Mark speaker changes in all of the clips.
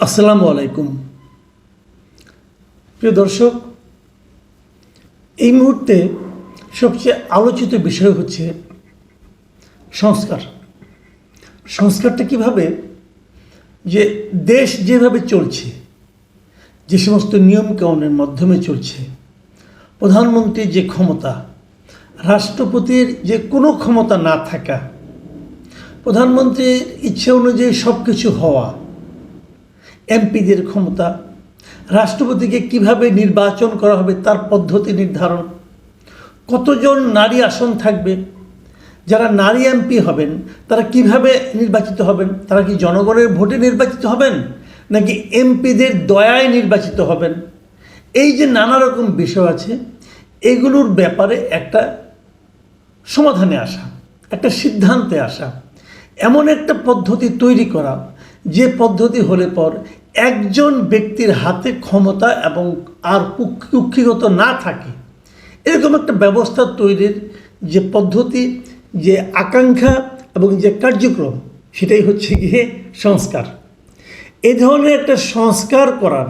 Speaker 1: আসসালামু আলাইকুম। প্রিয় দর্শক, এই মুহূর্তে সবচেয়ে আলোচিত বিষয় হচ্ছে সংস্কার। সংস্কারটা কীভাবে? যে দেশ যেভাবে চলছে, যে সমস্ত নিয়মকানুনের মাধ্যমে চলছে, প্রধানমন্ত্রীর যে ক্ষমতা, রাষ্ট্রপতির যে কোনো ক্ষমতা না থাকা, প্রধানমন্ত্রীর ইচ্ছে অনুযায়ী সব কিছু হওয়া এমপিদের ক্ষমতা। রাষ্ট্রপতিকে কীভাবে নির্বাচন করা হবে তার পদ্ধতি নির্ধারণ। কতজন নারী আসন থাকবে? যারা নারী এমপি হবেন, তারা কীভাবে নির্বাচিত হবেন? তারা কি জনগণের ভোটে নির্বাচিত হবেন? নাকি এমপিদের দয়ায় নির্বাচিত হবেন? এই যে নানা রকম বিষয় আছে, এগুলোর ব্যাপারে একটা সমাধানে আসা, একটা সিদ্ধান্তে আসা, এমন একটা পদ্ধতি তৈরি করা, যে পদ্ধতি হলে পর একজন ব্যক্তির হাতে ক্ষমতা এবং আর কুক্ষি- কুক্ষিগত না থাকে, এরকম একটা ব্যবস্থা তৈরির যে পদ্ধতি, যে আকাঙ্ক্ষা এবং যে কার্যক্রম, সেটাই হচ্ছে গিয়ে সংস্কার। এ ধরনের একটা সংস্কার করার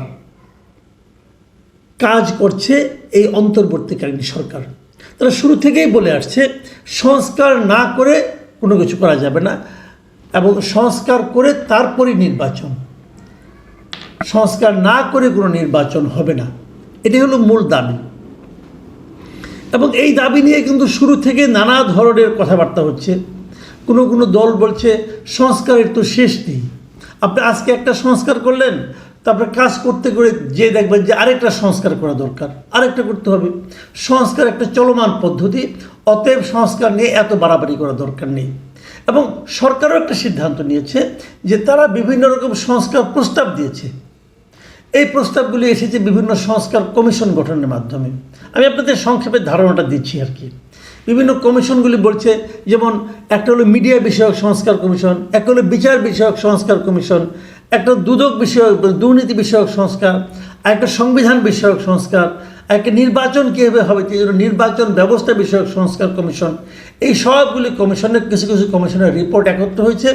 Speaker 1: কাজ করছে এই অন্তর্বর্তীকালীন সরকার। তারা শুরু থেকেই বলে আসছে, সংস্কার না করে কোনো কিছু করা যাবে না এবং সংস্কার করে তারপরে নির্বাচন। সংস্কার না করে কোনো নির্বাচন হবে না। এটি হলো মূল দাবি। এবং এই দাবি নিয়ে কিন্তু শুরু থেকে নানা ধরনের কথাবার্তা হচ্ছে। কোনো কোনো দল বলছে, সংস্কারের তো শেষ নেই। আপনি আজকে একটা সংস্কার করলেন, তারপরে কাজ করতে করে যে দেখবেন যে আরেকটা সংস্কার করা দরকার, আরেকটা করতে হবে। সংস্কার একটা চলমান পদ্ধতি, অতএব সংস্কার নিয়ে এত বাড়াবাড়ি করা দরকার নেই। এবং সরকারও একটা সিদ্ধান্ত নিয়েছে যে তারা বিভিন্ন রকম সংস্কার প্রস্তাব দিয়েছে। এই প্রস্তাবগুলি এসেছে বিভিন্ন সংস্কার কমিশন গঠনের মাধ্যমে। আমি আপনাদের সংক্ষেপে ধারণাটা দিচ্ছি আর কি। বিভিন্ন কমিশনগুলি বলছে, যেমন একটা হলো মিডিয়া বিষয়ক সংস্কার কমিশন, একটা হলো বিচার বিষয়ক সংস্কার কমিশন, একটা দুদক বিষয়ক, দুর্নীতি বিষয়ক সংস্কার একটা সংবিধান বিষয়ক সংস্কার একটা নির্বাচন কীভাবে হবে, সেই জন্য নির্বাচন ব্যবস্থা বিষয়ক সংস্কার কমিশন। এই সবগুলি কমিশনের, কিছু কিছু কমিশনের রিপোর্ট একত্র হয়েছে।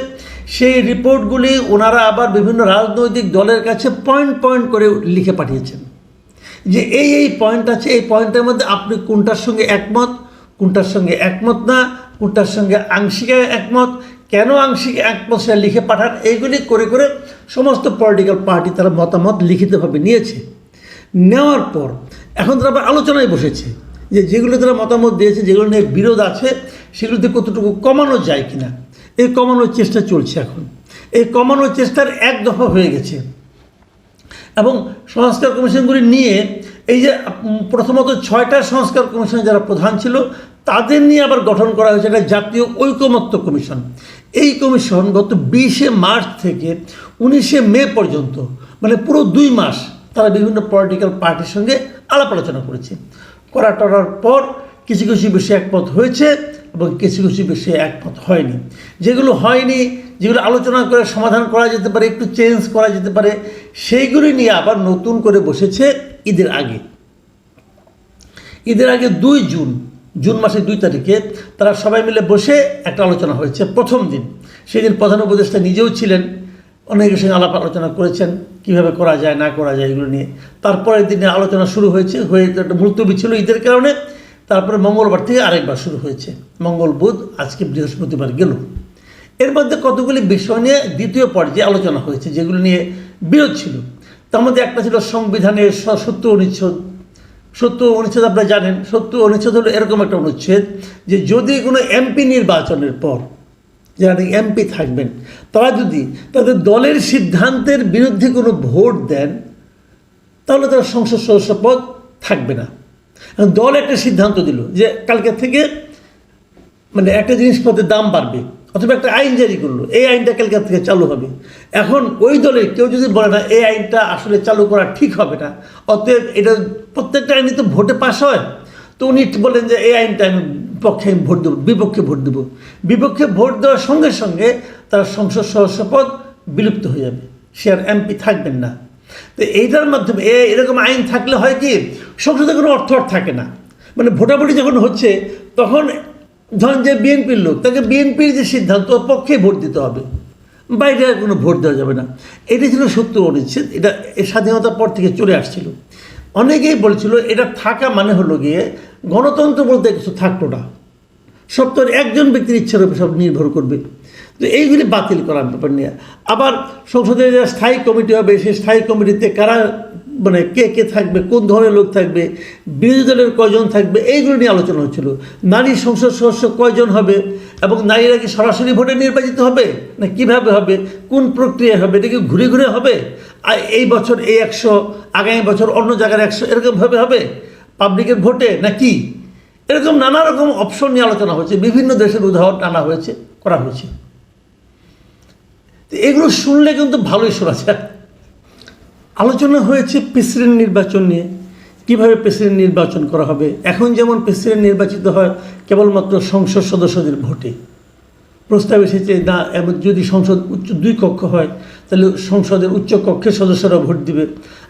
Speaker 1: সেই রিপোর্টগুলি ওনারা আবার বিভিন্ন রাজনৈতিক দলের কাছে পয়েন্ট পয়েন্ট করে লিখে পাঠিয়েছেন। যে এই এই পয়েন্ট আছে, এই পয়েন্টের মধ্যে আপনি কোনটার সঙ্গে একমত, কোনটার সঙ্গে একমত না, কোনটার সঙ্গে আংশিক একমত, কেন আংশিক একমত সেটা লিখে পাঠান, এইগুলি করে করে সমস্ত পলিটিক্যাল পার্টি তারা মতামত লিখিতভাবে নিয়েছে। নেওয়ার পর, এখন তারা আবার আলোচনায় বসেছে। যে যেগুলো তারা মতামত দিয়েছে, যেগুলো নিয়ে বিরোধ আছে সেগুলোতে কতটুকু কমানো যায় কিনা, এই কমানোর চেষ্টা চলছে এখন। এই কমানোর চেষ্টার এক দফা হয়ে গেছে। এবং সংস্কার কমিশনগুলি নিয়ে এই যে প্রথমত ছয়টা সংস্কার কমিশন যারা প্রধান ছিল, তাদের নিয়ে আবার গঠন করা হয়েছে একটা জাতীয় ঐকমত্য কমিশন। এই কমিশন গত বিশে মার্চ থেকে উনিশে মে পর্যন্ত মানে পুরো দুই মাস তারা বিভিন্ন পলিটিক্যাল পার্টির সঙ্গে আলাপ আলোচনা করেছে। করা টরার পর কিছু কিছু বিষয়ে একমত হয়েছে এবং কিছু কিছু বিষয়ে একমত হয়নি। যেগুলো হয়নি, যেগুলো আলোচনা করে সমাধান করা যেতে পারে, একটু চেঞ্জ করা যেতে পারে, সেইগুলি নিয়ে আবার নতুন করে বসেছে ঈদের আগে। ঈদের আগে দুই জুন জুন মাসের দুই তারিখে তারা সবাই মিলে বসে একটা আলোচনা হয়েছে প্রথম দিন। সেদিন প্রধান উপদেষ্টা নিজেও ছিলেন, অনেকের সঙ্গে আলাপ আলোচনা করেছেন। কীভাবে করা যায়, না করা যায় এগুলো নিয়ে। তারপরের দিনে আলোচনা শুরু হয়েছে, হয়ে একটা মুলতবি ছিল ঈদের কারণে। তারপরে মঙ্গলবার থেকে আরেকবার শুরু হয়েছে। মঙ্গল, বুধ, আজকে বৃহস্পতিবার গেল। এর মধ্যে কতগুলি বিষয় নিয়ে দ্বিতীয় পর্যায়ে আলোচনা হয়েছে, যেগুলো নিয়ে বিরোধ ছিল। তার মধ্যে একটা ছিল সংবিধানের সত্য অনুচ্ছেদ সত্য অনুচ্ছেদ আপনারা জানেন, সত্য অনুচ্ছেদ হলো এরকম একটা অনুচ্ছেদ যে যদি কোনো এমপি নির্বাচনের পর যারা এমপি থাকবেন, তারা যদি তাদের দলের সিদ্ধান্তের বিরুদ্ধে কোনো ভোট দেন, তাহলে তারা সংসদ সদস্য পদ থাকবে না। দল একটা সিদ্ধান্ত দিল যে কালকে থেকে মানে একটা জিনিসপত্রের দাম বাড়বে, অথবা একটা আইন জারি করল, এই আইনটা কালকার থেকে চালু হবে। এখন ওই দলের কেউ যদি বলে না, এই আইনটা আসলে চালু করা ঠিক হবে না, অতএব এটা প্রত্যেকটা আইনই তো ভোটে পাশ হয়। তো উনি বলেন যে, এই আইনটা আমি পক্ষে আমি ভোট দেবো, বিপক্ষে ভোট দেবো। বিপক্ষে ভোট দেওয়ার সঙ্গে সঙ্গে তার সংসদ সদস্য পদ বিলুপ্ত হয়ে যাবে। সে আর এমপি থাকবেন না। তো এইটার মাধ্যমে এ এরকম আইন থাকলে হয় কি, সংসদে কোনো অর্থ আর থাকে না। মানে ভোটাভুটি যখন হচ্ছে, তখন ধরেন যে বিএনপির লোক, তাকে বিএনপির যে সিদ্ধান্ত পক্ষে ভোট দিতে হবে। বাইরে কোনো ভোট দেওয়া যাবে না। এটা ছিল সত্য অনুচ্ছেদ এটা স্বাধীনতার পর থেকে চলে আসছিল। অনেকেই বলছিল, এটা থাকা মানে হলো গিয়ে গণতন্ত্র বলতে কিছু থাকতো না। সব তো একজন ব্যক্তির ইচ্ছার উপর সব নির্ভর করবে। তো এইগুলি বাতিল করার ব্যাপার নিয়ে। আবার সংসদে যে স্থায়ী কমিটি হবে, সেই স্থায়ী কমিটিতে কারা মানে কে কে থাকবে, কোন ধরনের লোক থাকবে, বিরোধী দলের কয়জন থাকবে, এইগুলো নিয়ে আলোচনা হচ্ছিল। নারী সংসদ সদস্য কয়জন হবে এবং নারীরা কি সরাসরি ভোটে নির্বাচিত হবে? না কীভাবে হবে? কোন প্রক্রিয়া হবে? এটা কি ঘুরে ঘুরে হবে? আর এই বছর এই একশো, আগামী বছর অন্য জায়গার একশো এরকমভাবে হবে? পাবলিকের ভোটে না কি? এরকম নানা রকম অপশন নিয়ে আলোচনা হয়েছে। বিভিন্ন দেশের উদাহরণ টানা হয়েছে, করা হয়েছে। তো এগুলো শুনলে কিন্তু ভালোই শোনা যায়। আলোচনা হয়েছে প্রেসিডেন্ট নির্বাচন নিয়ে। কীভাবে প্রেসিডেন্ট নির্বাচন করা হবে? এখন যেমন প্রেসিডেন্ট নির্বাচিত হয়, কেবলমাত্র সংসদ সদস্যদের ভোটে। প্রস্তাব এসেছে না, এমন যদি সংসদ উচ্চ দুই কক্ষ হয়, তাহলে সংসদের উচ্চ কক্ষের সদস্যরা ভোট দিবে।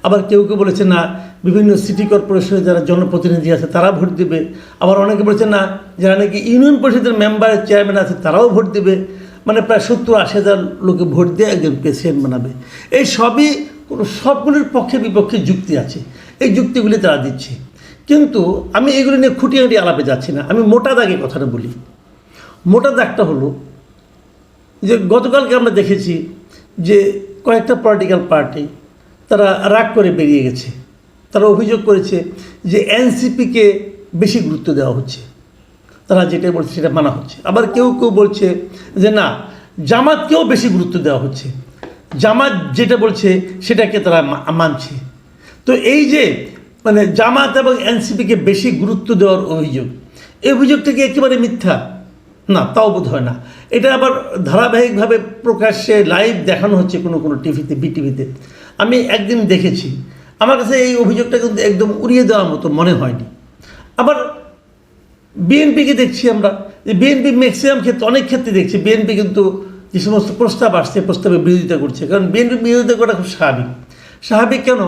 Speaker 1: আবার কেউ কেউ বলেছে, না, বিভিন্ন সিটি কর্পোরেশনের যারা জনপ্রতিনিধি আছে তারা ভোট দিবে। আবার অনেকে বলেছে, না, যারা নাকি ইউনিয়ন পরিষদের মেম্বারের চেয়ারম্যান আছে, তারাও ভোট দিবে। মানে প্রায় সত্তর আশি হাজার লোকে ভোট দিয়ে একজন প্রেসিডেন্ট বানাবে। এই সবই কোনো সবগুলির পক্ষে বিপক্ষে যুক্তি আছে। এই যুক্তিগুলি তারা দিচ্ছে। কিন্তু আমি এগুলি নিয়ে খুঁটিয়াটি আলাপে যাচ্ছি না। আমি মোটা দাগে কথাটা বলি। মোটা দাগটা হলো যে গতকালকে আমরা দেখেছি যে কয়েকটা পলিটিক্যাল পার্টি তারা রাগ করে বেরিয়ে গেছে। তারা অভিযোগ করেছে যে এনসিপিকে বেশি গুরুত্ব দেওয়া হচ্ছে। তারা যেটা বলছে সেটা মানা হচ্ছে। আবার কেউ কেউ বলছে যে না, জামাতকেও বেশি গুরুত্ব দেওয়া হচ্ছে। জামাত যেটা বলছে, সেটাকে তারা মানছে। তো এই যে মানে জামাত এবং এনসিপিকে বেশি গুরুত্ব দেওয়ার অভিযোগ, এই অভিযোগটা কি একেবারে মিথ্যা। না, তাও বোধ হয় না। এটা আবার ধারাবাহিকভাবে প্রকাশ্যে লাইভ দেখানো হচ্ছে কোনো কোনো টিভিতে বিটিভিতে আমি একদিন দেখেছি। আমার কাছে এই অভিযোগটা কিন্তু একদম উড়িয়ে দেওয়ার মতো মনে হয়নি। আবার বিএনপিকে দেখছি আমরা। বিএনপি ম্যাক্সিমাম ক্ষেত্রে, অনেক ক্ষেত্রে দেখছি। বিএনপি কিন্তু যে সমস্ত প্রস্তাব আসছে প্রস্তাবে বিরোধিতা করছে। কারণ বিএনপি বিরোধিতা করা খুব স্বাভাবিক। স্বাভাবিক কেন?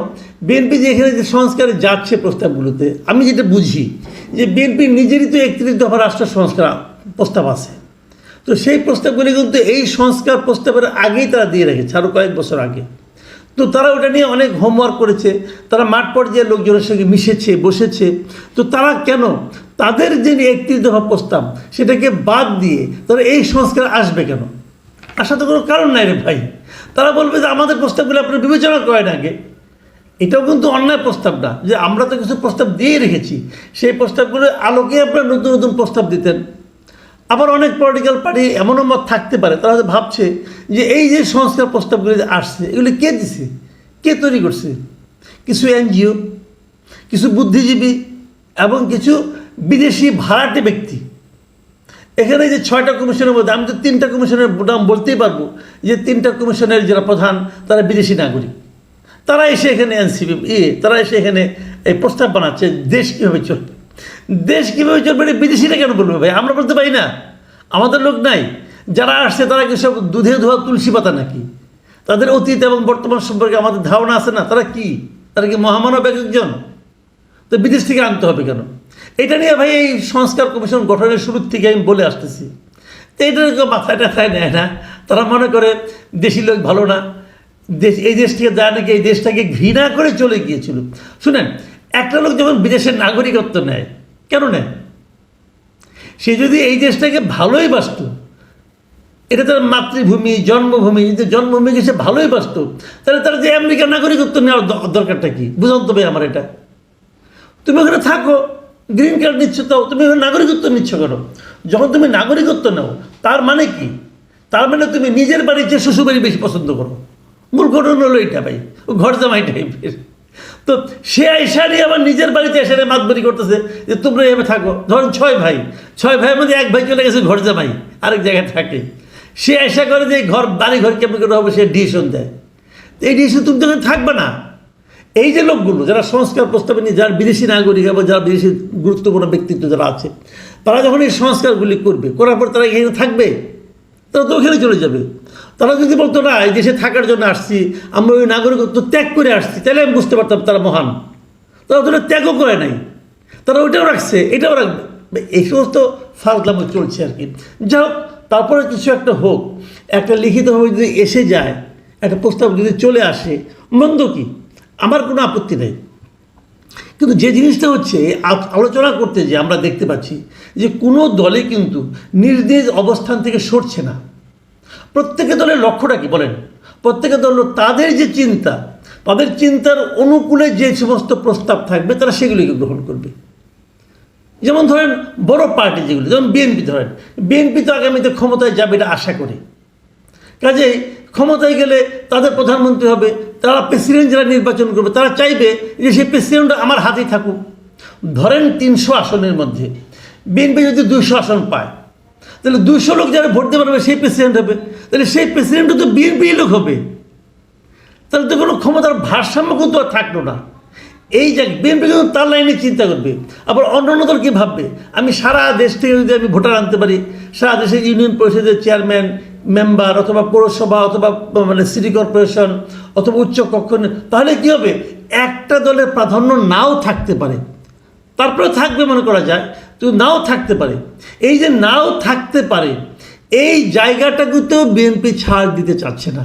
Speaker 1: বিএনপি যে এখানে যে সংস্কারে যাচ্ছে প্রস্তাবগুলোতে, আমি যেটা বুঝি, যে বিএনপি নিজেরই তো একত্রিশ দফা রাষ্ট্র সংস্কার প্রস্তাব আছে। তো সেই প্রস্তাবগুলি কিন্তু এই সংস্কার প্রস্তাবের আগেই তারা দিয়ে রেখেছে আরও কয়েক বছর আগে। তো তারা ওটা নিয়ে অনেক হোমওয়ার্ক করেছে, তারা মাঠ পর্যায়ে লোকজনের সঙ্গে মিশেছে, বসেছে। তো তারা কেন? তাদের যে একত্রিশ দফা প্রস্তাব, সেটাকে বাদ দিয়ে তারা এই সংস্কার আসবে কেন? আসার তো কোনো কারণ নাই রে ভাই। তারা বলবে যে আমাদের প্রস্তাবগুলো আপনারা বিবেচনা করেন আগে। এটাও কিন্তু অন্যায় প্রস্তাব না যে আমরা তো কিছু প্রস্তাব দিয়ে রেখেছি। সেই প্রস্তাবগুলো আলোকে আপনারা নতুন নতুন প্রস্তাব দিতেন। আবার অনেক পলিটিক্যাল পার্টি এমনও মত থাকতে পারে, তারা হয়তো ভাবছে যে এই যে সংস্কার প্রস্তাবগুলি যে আসছে, এগুলি কে দিছে? কে তৈরি করছে? কিছু এনজিও, কিছু বুদ্ধিজীবী এবং কিছু বিদেশি ভাড়াটে ব্যক্তি। এখানে যে ছয়টা কমিশনের মধ্যে, আমি তো তিনটা কমিশনের নাম বলতেই পারব যে তিনটা কমিশনের যারা প্রধান, তারা বিদেশি নাগরিক। তারা এসে এখানে এনসিপি ইয়ে তারা এসে এখানে এই প্রস্তাব বানাচ্ছে, দেশ কীভাবে চলবে? দেশ কীভাবে চলবে এটা বিদেশিরা কেন বলবে ভাই? আমরা বলতে পারি না। আমাদের লোক নাই। যারা আসছে, তারা কি সব দুধে ধোয়া তুলসী পাতা নাকি? তাদের অতীত এবং বর্তমান সম্পর্কে আমাদের ধারণা আছে না? তারা কি? তারা কি মহামানব একজন? তো বিদেশ থেকে আনতে হবে কেন? এটা নিয়ে ভাই এই সংস্কার কমিশন গঠনের শুরুর থেকে আমি বলে আসতেছি। কেউ মাথায় টাথায় নেয় না। তারা মনে করে দেশি লোক ভালো না। দেশ, এই দেশটিকে যায় নাকি এই দেশটাকে ঘৃণা করে চলে গিয়েছিল। শুনেন, একটা লোক যখন বিদেশের নাগরিকত্ব নেয়, কেন নেয়? সে যদি এই দেশটাকে ভালোই বাসত, এটা তার মাতৃভূমি, জন্মভূমি, যদি জন্মভূমিকে সে ভালোই বাসত, তাহলে তার যে আমেরিকার নাগরিকত্ব নেওয়ার দরকারটা কি? বুঝান তবে আমার এটা। তুমি ওখানে থাকো। গ্রিন কার্ড নিচ্ছ তাও তুমি নাগরিকত্ব নিচ্ছ কেন? যখন তুমি নাগরিকত্ব নাও, তার মানে কি? তার মানে তুমি নিজের বাড়ির চেয়ে শ্বশুর বাড়ি বেশি পছন্দ করো। মূল ঘটনা হলো এটা ভাই, ও ঘর জামাই টাইপের তো সে নিয়ে আবার নিজের বাড়িতে এসে মাতবাড়ি করতেছে যে, তোমরা এভাবে থাকো। ধরুন ছয় ভাই, ছয় ভাইয়ের মধ্যে এক ভাই চলে গেছে ঘর জামাই, আরেক জায়গায় থাকে। সে আশা করে যে, ঘর বাড়ি ঘর কেমন করে হবে? সে ডিসিশন দেয়। তো এই ডিসিশন তুমি তখন থাকবে না। এই যে লোকগুলো, যারা সংস্কার প্রস্তাবে নিয়ে, যারা বিদেশি নাগরিক এবং যারা বিদেশি গুরুত্বপূর্ণ ব্যক্তিত্ব যারা আছে, তারা যখন এই সংস্কারগুলি করবে, করার পর তারা এখানে থাকবে? তারা তো ওখানে চলে যাবে। তারা যদি বলতো, না, এই দেশে থাকার জন্য আসছি, আমরা ওই নাগরিকত্ব ত্যাগ করে আসছি, তাহলে আমি বুঝতে পারতাম তারা মহান। তারা তো ত্যাগও করে নাই। তারা ওইটাও রাখছে, এটাও রাখবে। এই সমস্ত ফাজলামো চলছে আর কি। যাই হোক, তারপরে কিছু একটা হোক। একটা লিখিতভাবে যদি এসে যায়, একটা প্রস্তাব যদি চলে আসে, মন্দ কি? আমার কোনো আপত্তি নেই। কিন্তু যে জিনিসটা হচ্ছে আলোচনা করতে যে আমরা দেখতে পাচ্ছি যে কোনো দলে কিন্তু নিজ অবস্থান থেকে সরছে না। প্রত্যেকে দলের লক্ষ্যটা কি বলেন? প্রত্যেকে দল তাদের যে চিন্তা, তাদের চিন্তার অনুকূলে যে সমস্ত প্রস্তাব থাকবে, তারা সেগুলিকে গ্রহণ করবে। যেমন ধরেন, বড় পার্টি যেগুলি, যেমন বিএনপি ধরেন বিএনপি তো আগামীতে ক্ষমতায় যাবে এটা আশা করে। কাজেই ক্ষমতায় গেলে তাদের প্রধানমন্ত্রী হবে তারা প্রেসিডেন্ট যারা নির্বাচন করবে, তারা চাইবে যে সেই প্রেসিডেন্ট আমার হাতেই থাকুক। ধরেন তিনশো আসনের মধ্যে বিএনপি যদি দুইশো আসন পায়, তাহলে দুইশো লোক যারা ভোট দিতে পারবে সেই প্রেসিডেন্ট হবে। তাহলে সেই প্রেসিডেন্টও তো বিএনপি লোক হবে। তাহলে তো কোনো ক্ষমতার ভারসাম্য কিন্তু আর থাকল না। এই যে বিএনপি কিন্তু তার লাইনে চিন্তা করবে। আবার অন্য অন্য দল কী ভাববে? আমি সারা দেশ থেকে যদি আমি ভোটার আনতে পারি, সারা দেশে ইউনিয়ন পরিষদের চেয়ারম্যান মেম্বার অথবা পৌরসভা অথবা মানে সিটি কর্পোরেশন অথবা উচ্চ কক্ষ তাহলে কী হবে? একটা দলের প্রাধান্য নাও থাকতে পারে। তারপরে থাকবে মনে করা যায়, তো নাও থাকতে পারে। এই যে নাও থাকতে পারে, এই জায়গাটাকেও বিএনপি ছাড় দিতে চাচ্ছে না।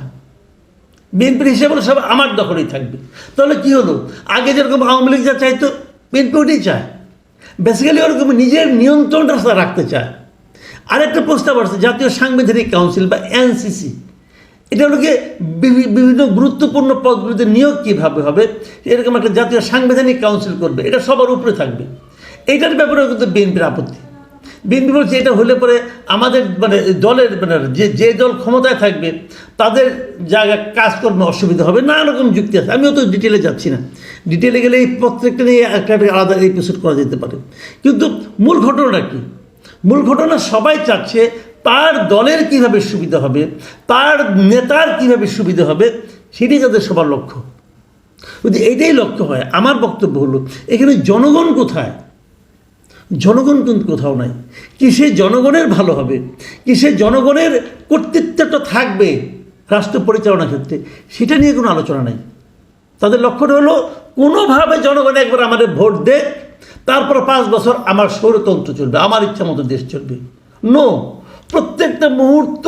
Speaker 1: বিএনপির হিসেবে সব আমার দখলেই থাকবে। তাহলে কি হলো? আগে যেরকম আওয়ামী লীগ যা চাইতো, বিএনপি ওটাই চায়। বেসিক্যালি ওরকম নিজের নিয়ন্ত্রণটা তারা রাখতে চায়। আরেকটা প্রস্তাব আসছে, জাতীয় সাংবিধানিক কাউন্সিল বা এনসিসি। এটা হলো বিভি- বিভিন্ন গুরুত্বপূর্ণ পদগুলিতে নিয়োগ কীভাবে হবে, এরকম একটা জাতীয় সাংবিধানিক কাউন্সিল করবে, এটা সবার উপরে থাকবে। এইটার ব্যাপারেও কিন্তু বিএনপির আপত্তি। বিএনপি বলছে এটা হলে পরে আমাদের মানে দলের মানে যে যে দল ক্ষমতায় থাকবে, তাদের জায়গা কাজকর্মে অসুবিধা হবে, নানা রকম যুক্তি আছে। আমিও তো ডিটেলে যাচ্ছি না। ডিটেলে গেলে এই প্রত্যেকটা নিয়ে একটা আলাদা এপিসোড করা যেতে পারে। কিন্তু মূল ঘটনাটা কী? মূল ঘটনা সবাই চাচ্ছে তার দলের কীভাবে সুবিধা হবে, তার নেতার কীভাবে সুবিধা হবে, সেটাই তাদের সবার লক্ষ্য। যদি এইটাই লক্ষ্য হয়, আমার বক্তব্য হলো, এখানে জনগণ কোথায়? জনগণ কিন্তু কোথাও নাই। কিসে জনগণের ভালো হবে, কিসে জনগণের কর্তৃত্বটা থাকবে রাষ্ট্র পরিচালনার ক্ষেত্রে, সেটা নিয়ে কোনো আলোচনা নাই। তাদের লক্ষ্যটা হলো, কোনোভাবে জনগণ একবার আমাদের ভোট দে তারপর পাঁচ বছর আমার সৌরতন্ত্র চলবে, আমার ইচ্ছা মতো দেশ চলবে। নো প্রত্যেকটা মুহূর্ত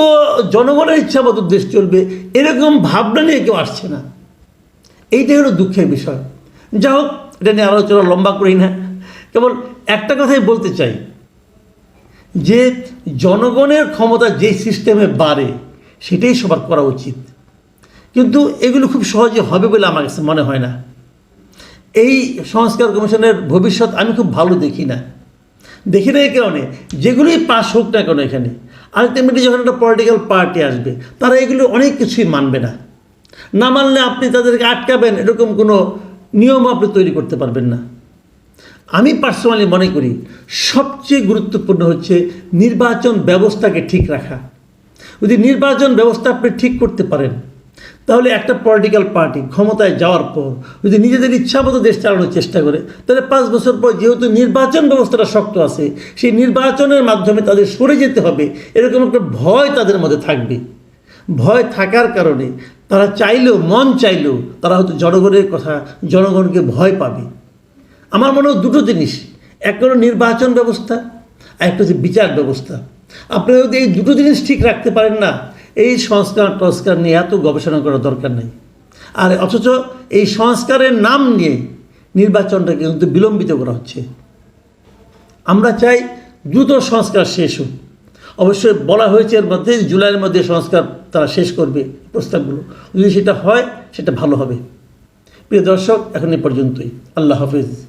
Speaker 1: জনগণের ইচ্ছা মতো দেশ চলবে, এরকম ভাবনা নিয়ে কেউ আসছে না। এইটাই হলো দুঃখের বিষয়। যা হোক, এটা নিয়ে আলোচনা লম্বা করি না। কেবল একটা কথাই বলতে চাই, যে জনগণের ক্ষমতা যেই সিস্টেমে বাড়ে, সেটাই সবার করা উচিত। কিন্তু এগুলো খুব সহজে হবে বলে আমার কাছে মনে হয় না। এই সংস্কার কমিশনের ভবিষ্যৎ আমি খুব ভালো দেখি না। দেখি না এই কারণে। যেগুলোই পাস হোক না কেন এখানে আলটিমেটলি যখন একটা পলিটিক্যাল পার্টি আসবে, তারা এগুলো অনেক কিছুই মানবে না। না মানলে আপনি তাদেরকে আটকাবেন, এরকম কোনো নিয়ম আপনি তৈরি করতে পারবেন না। আমি পার্সোনালি মনে করি, সবচেয়ে গুরুত্বপূর্ণ হচ্ছে নির্বাচন ব্যবস্থাকে ঠিক রাখা। যদি নির্বাচন ব্যবস্থা আপনি ঠিক করতে পারেন তাহলে একটা পলিটিক্যাল পার্টি ক্ষমতায় যাওয়ার পর যদি নিজেদের ইচ্ছা মতো দেশ চালানোর চেষ্টা করে, তাহলে পাঁচ বছর পর যেহেতু নির্বাচন ব্যবস্থাটা শক্ত আছে, সেই নির্বাচনের মাধ্যমে তাদের সরে যেতে হবে, এরকম একটা ভয় তাদের মধ্যে থাকবে। ভয় থাকার কারণে তারা চাইলেও, মন চাইলেও তারা হয়তো জনগণের কথা, জনগণকে ভয় পাবে। আমার মনে হয় দুটো জিনিস একটা হলো নির্বাচন ব্যবস্থা, আর একটা হচ্ছে বিচার ব্যবস্থা। আপনি যদি এই দুটো জিনিস ঠিক রাখতে পারেন না এই সংস্কার টস্কার নিয়ে এত গবেষণা করার দরকার নেই। আর অথচ এই সংস্কারের নাম নিয়ে নির্বাচনটাকে কিন্তু বিলম্বিত করা হচ্ছে। আমরা চাই দ্রুত সংস্কার শেষ হোক। অবশ্যই বলা হয়েছে এর মধ্যে, জুলাইয়ের মধ্যে সংস্কার তারা শেষ করবে প্রস্তাবগুলো। যদি সেটা হয়, সেটা ভালো হবে। প্রিয় দর্শক, এখন এ পর্যন্তই। আল্লাহ হাফিজ।